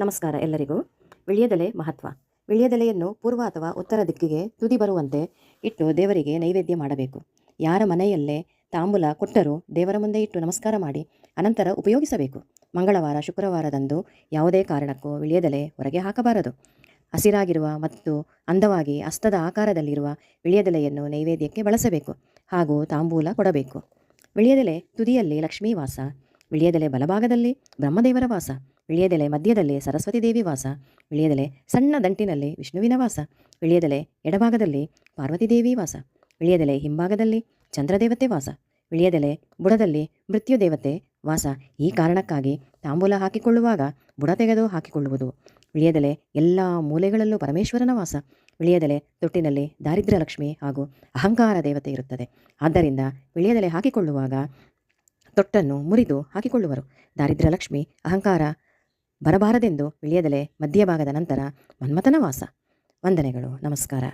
ನಮಸ್ಕಾರ ಎಲ್ಲರಿಗೂ. ವಿಳಿಯದೆಲೆ ಮಹತ್ವ. ವಿಳಿಯದೆಲೆಯನ್ನು ಪೂರ್ವ ಅಥವಾ ಉತ್ತರ ದಿಕ್ಕಿಗೆ ತುದಿ ಬರುವಂತೆ ಇಟ್ಟು ದೇವರಿಗೆ ನೈವೇದ್ಯ ಮಾಡಬೇಕು. ಯಾರ ಮನೆಯಲ್ಲೇ ತಾಂಬೂಲ ಕೊಟ್ಟರೂ ದೇವರ ಮುಂದೆ ಇಟ್ಟು ನಮಸ್ಕಾರ ಮಾಡಿ, ಅನಂತರ ಉಪಯೋಗಿಸಬೇಕು. ಮಂಗಳವಾರ, ಶುಕ್ರವಾರದಂದು ಯಾವುದೇ ಕಾರಣಕ್ಕೂ ವಿಳಿಯದೆಲೆ ಹೊರಗೆ ಹಾಕಬಾರದು. ಹಸಿರಾಗಿರುವ ಮತ್ತು ಅಂದವಾಗಿ ಅಸ್ತದ ಆಕಾರದಲ್ಲಿರುವ ವಿಳಿಯದೆಲೆಯನ್ನು ನೈವೇದ್ಯಕ್ಕೆ ಬಳಸಬೇಕು ಹಾಗೂ ತಾಂಬೂಲ ಕೊಡಬೇಕು. ವಿಳಿಯದೆಲೆ ತುದಿಯಲ್ಲಿ ಲಕ್ಷ್ಮೀ ವಾಸ ವಿಳ್ಯದೆಲೆ ಬಲಭಾಗದಲ್ಲಿ ಬ್ರಹ್ಮದೇವರ ವಾಸ, ವಿಳಿಯದೆಲೆ ಮಧ್ಯದಲ್ಲಿ ಸರಸ್ವತಿ ದೇವಿ ವಾಸ, ವಿಳಿಯದೆಲೆ ಸಣ್ಣ ದಂಟಿನಲ್ಲಿ ವಿಷ್ಣುವಿನ ವಾಸ, ವಿಳಿಯದೆಲೆ ಎಡಭಾಗದಲ್ಲಿ ಪಾರ್ವತಿ ದೇವಿ ವಾಸ, ವಿಳಿಯದೆಲೆ ಹಿಂಭಾಗದಲ್ಲಿ ಚಂದ್ರದೇವತೆ ವಾಸ, ವಿಳಿಯದೆಲೆ ಬುಡದಲ್ಲಿ ಮೃತ್ಯು ದೇವತೆ ವಾಸ. ಈ ಕಾರಣಕ್ಕಾಗಿ ತಾಂಬೂಲ ಹಾಕಿಕೊಳ್ಳುವಾಗ ಬುಡ ತೆಗೆದು ಹಾಕಿಕೊಳ್ಳುವುದು. ವಿಳಿಯದೆಲೆ ಎಲ್ಲ ಮೂಲೆಗಳಲ್ಲೂ ಪರಮೇಶ್ವರನ ವಾಸ, ವಿಳಿಯದೆಲೆ ತೊಟ್ಟಿನಲ್ಲಿ ದಾರಿದ್ರ್ಯ ಲಕ್ಷ್ಮಿ ಹಾಗೂ ಅಹಂಕಾರ ದೇವತೆ ಇರುತ್ತದೆ. ಆದ್ದರಿಂದ ವಿಳಿಯದೆಲೆ ಹಾಕಿಕೊಳ್ಳುವಾಗ ತೊಟ್ಟನ್ನು ಮುರಿದು ಹಾಕಿಕೊಳ್ಳುವರು. ದಾರಿದ್ರ ಲಕ್ಷ್ಮಿ ಅಹಂಕಾರ ಬರಬಾರದೆಂದು ವಿಳ್ಯದೆಲೆ ಮಧ್ಯಭಾಗದ ನಂತರ ಮನ್ಮಥನ ವಾಸ. ವಂದನೆಗಳು. ನಮಸ್ಕಾರ.